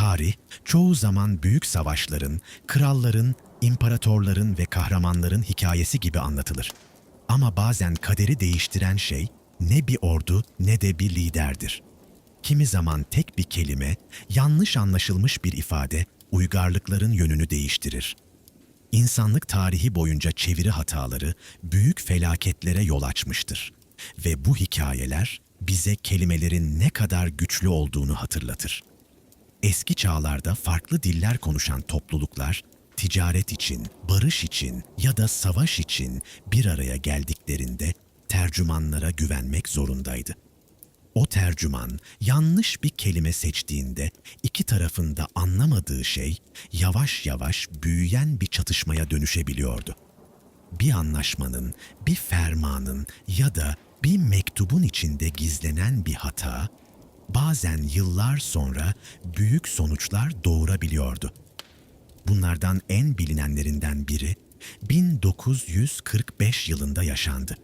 Tarih, çoğu zaman büyük savaşların, kralların, imparatorların ve kahramanların hikayesi gibi anlatılır. Ama bazen kaderi değiştiren şey ne bir ordu ne de bir liderdir. Kimi zaman tek bir kelime, yanlış anlaşılmış bir ifade uygarlıkların yönünü değiştirir. İnsanlık tarihi boyunca çeviri hataları büyük felaketlere yol açmıştır. Ve bu hikayeler bize kelimelerin ne kadar güçlü olduğunu hatırlatır. Eski çağlarda farklı diller konuşan topluluklar ticaret için, barış için ya da savaş için bir araya geldiklerinde tercümanlara güvenmek zorundaydı. O tercüman yanlış bir kelime seçtiğinde iki tarafında anlamadığı şey yavaş yavaş büyüyen bir çatışmaya dönüşebiliyordu. Bir anlaşmanın, bir fermanın ya da bir mektubun içinde gizlenen bir hata bazen yıllar sonra büyük sonuçlar doğurabiliyordu. Bunlardan en bilinenlerinden biri 1945 yılında yaşandı.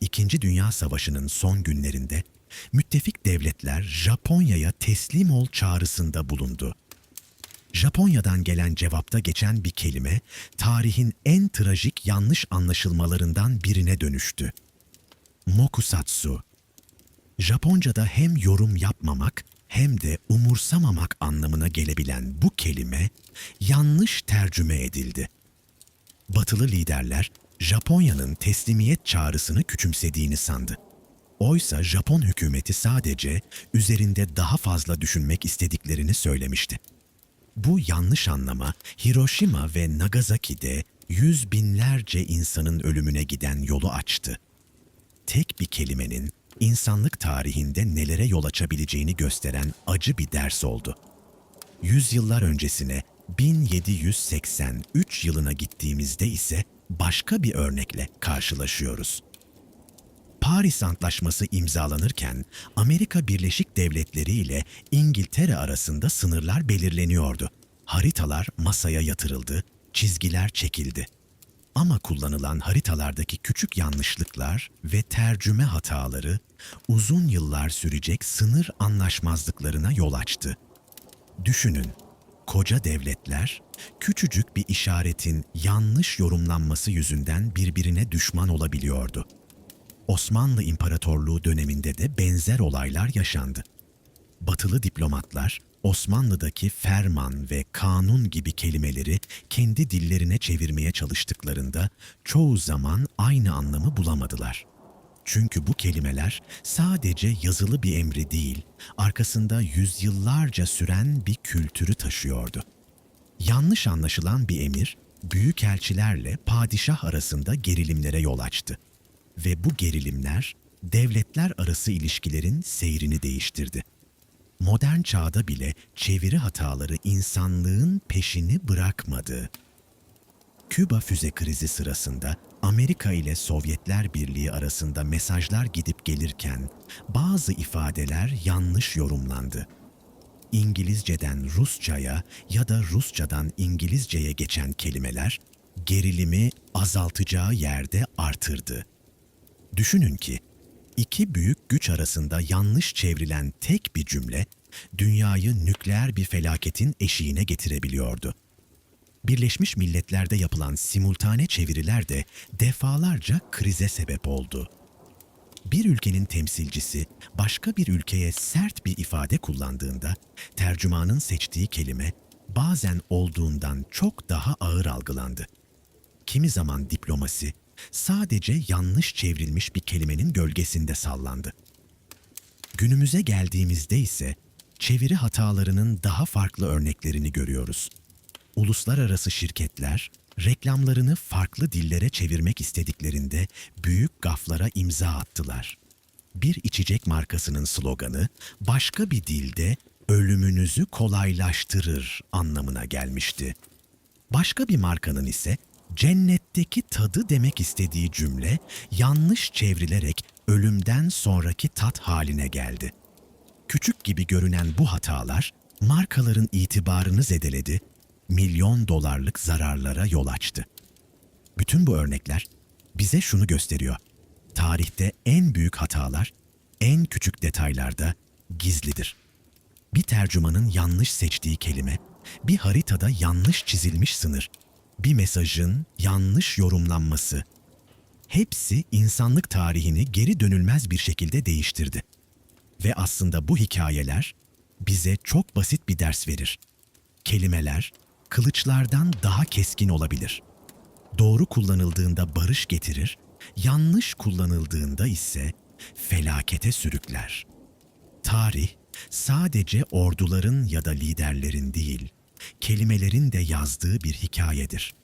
İkinci Dünya Savaşı'nın son günlerinde müttefik devletler Japonya'ya teslim ol çağrısında bulundu. Japonya'dan gelen cevapta geçen bir kelime tarihin en trajik yanlış anlaşılmalarından birine dönüştü. Mokusatsu. Japonca'da hem yorum yapmamak hem de umursamamak anlamına gelebilen bu kelime yanlış tercüme edildi. Batılı liderler Japonya'nın teslimiyet çağrısını küçümsediğini sandı. Oysa Japon hükümeti sadece üzerinde daha fazla düşünmek istediklerini söylemişti. Bu yanlış anlama Hiroşima ve Nagasaki'de yüz binlerce insanın ölümüne giden yolu açtı. Tek bir kelimenin insanlık tarihinde nelere yol açabileceğini gösteren acı bir ders oldu. Yüzyıllar öncesine 1783 yılına gittiğimizde ise başka bir örnekle karşılaşıyoruz. Paris Antlaşması imzalanırken Amerika Birleşik Devletleri ile İngiltere arasında sınırlar belirleniyordu. Haritalar masaya yatırıldı, çizgiler çekildi. Ama kullanılan haritalardaki küçük yanlışlıklar ve tercüme hataları uzun yıllar sürecek sınır anlaşmazlıklarına yol açtı. Düşünün, koca devletler küçücük bir işaretin yanlış yorumlanması yüzünden birbirine düşman olabiliyordu. Osmanlı İmparatorluğu döneminde de benzer olaylar yaşandı. Batılı diplomatlar Osmanlı'daki ferman ve kanun gibi kelimeleri kendi dillerine çevirmeye çalıştıklarında çoğu zaman aynı anlamı bulamadılar. Çünkü bu kelimeler sadece yazılı bir emri değil, arkasında yüzyıllarca süren bir kültürü taşıyordu. Yanlış anlaşılan bir emir, büyükelçilerle padişah arasında gerilimlere yol açtı. Ve bu gerilimler devletler arası ilişkilerin seyrini değiştirdi. Modern çağda bile çeviri hataları insanlığın peşini bırakmadı. Küba füze krizi sırasında Amerika ile Sovyetler Birliği arasında mesajlar gidip gelirken bazı ifadeler yanlış yorumlandı. İngilizceden Rusçaya ya da Rusçadan İngilizceye geçen kelimeler gerilimi azaltacağı yerde artırdı. Düşünün ki iki büyük güç arasında yanlış çevrilen tek bir cümle dünyayı nükleer bir felaketin eşiğine getirebiliyordu. Birleşmiş Milletler'de yapılan simultane çeviriler de defalarca krize sebep oldu. Bir ülkenin temsilcisi başka bir ülkeye sert bir ifade kullandığında tercümanın seçtiği kelime bazen olduğundan çok daha ağır algılandı. Kimi zaman diplomasi sadece yanlış çevrilmiş bir kelimenin gölgesinde sallandı. Günümüze geldiğimizde ise çeviri hatalarının daha farklı örneklerini görüyoruz. Uluslararası şirketler reklamlarını farklı dillere çevirmek istediklerinde büyük gaflara imza attılar. Bir içecek markasının sloganı başka bir dilde ölümünüzü kolaylaştırır anlamına gelmişti. Başka bir markanın ise cennetteki tadı demek istediği cümle yanlış çevrilerek ölümden sonraki tat haline geldi. Küçük gibi görünen bu hatalar markaların itibarını zedeledi, milyon dolarlık zararlara yol açtı. Bütün bu örnekler bize şunu gösteriyor. Tarihte en büyük hatalar en küçük detaylarda gizlidir. bir tercümanın yanlış seçtiği kelime, bir haritada yanlış çizilmiş sınır, bir mesajın yanlış yorumlanması. Hepsi insanlık tarihini geri dönülmez bir şekilde değiştirdi. Ve aslında bu hikayeler bize çok basit bir ders verir. Kelimeler kılıçlardan daha keskin olabilir. Doğru kullanıldığında barış getirir, yanlış kullanıldığında ise felakete sürükler. Tarih sadece orduların ya da liderlerin değil, kelimelerin de yazdığı bir hikayedir.